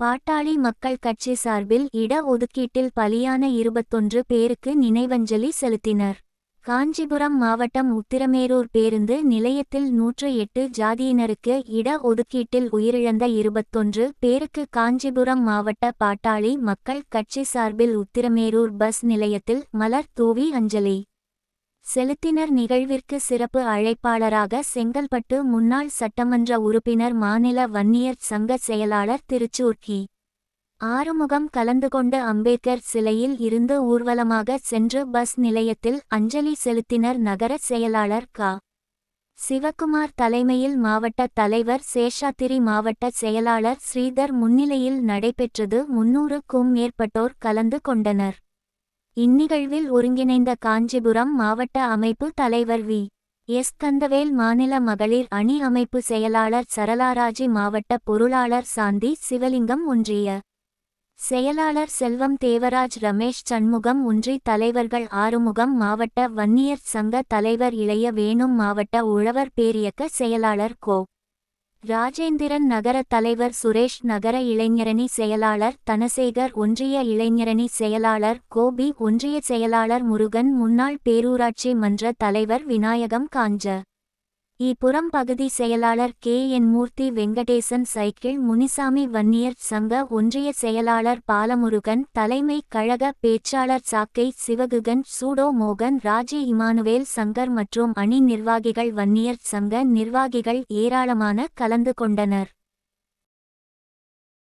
பாட்டாளி மக்கள் கட்சி சார்பில் இட ஒதுக்கீட்டில் பலியான இருபத்தொன்று பேருக்கு நினைவஞ்சலி செலுத்தினர். காஞ்சிபுரம் மாவட்டம் உத்திரமேரூர் பேருந்து நிலையத்தில் நூற்று எட்டு ஜாதியினருக்கு இட ஒதுக்கீட்டில் உயிரிழந்த இருபத்தொன்று பேருக்கு காஞ்சிபுரம் மாவட்ட பாட்டாளி மக்கள் கட்சி சார்பில் உத்திரமேரூர் பஸ் நிலையத்தில் மலர் தூவி அஞ்சலி. செலுத்தினர் நிகழ்விற்கு சிறப்பு அழைப்பாளராக செங்கல்பட்டு முன்னாள் சட்டமன்ற உறுப்பினர் மாநில வன்னியர் சங்க செயலாளர் திருச்சூர் கி. ஆறுமுகம் கலந்து கொண்டு அம்பேத்கர் சிலையில் இருந்து ஊர்வலமாக சென்று பஸ் நிலையத்தில் அஞ்சலி செலுத்தினர் நகர செயலாளர் கா. சிவக்குமார் தலைமையில் மாவட்ட தலைவர் சேஷாத்திரி மாவட்ட செயலாளர் ஸ்ரீதர் முன்னிலையில் நடைபெற்றது முன்னூறுக்கும் மேற்பட்டோர் கலந்து கொண்டனர். இந்நிகழ்வில் ஒருங்கிணைந்த காஞ்சிபுரம் மாவட்ட அமைப்பு தலைவர் வி. எஸ். கந்தவேல் மாநில மகளிர் அணி அமைப்பு செயலாளர் சரளாராஜி மாவட்ட பொருளாளர் சாந்தி சிவலிங்கம் ஒன்றிய செயலாளர் செல்வம் தேவராஜ் ரமேஷ் சண்முகம் ஒன்றி தலைவர்கள் ஆறுமுகம் மாவட்ட வன்னியர் சங்க தலைவர் இளைய வேணும் மாவட்ட உழவர் பேரியக்க செயலாளர் கோ. ராஜேந்திரன் நகர தலைவர் சுரேஷ் நகர இளைஞரணி செயலாளர் தனசேகர் ஒன்றிய இளைஞரணி செயலாளர் கோபி ஒன்றிய செயலாளர் முருகன் முன்னாள் பேரூராட்சி மன்ற தலைவர் விநாயகம் காஞ்ச இப்புறம் பகுதி செயலாளர் K. N. Murthy Venkatesan cycle Munisamy Vanniyar சங்க ஒன்றிய செயலாளர் பாலமுருகன் தலைமை கழக பேச்சாளர் சாக்கை சிவகுகன் சூடோ மோகன் ராஜி இமானுவேல் சங்கர் மற்றும் அணி நிர்வாகிகள் வன்னியர் சங்க நிர்வாகிகள் ஏராளமான கலந்து கொண்டனர்.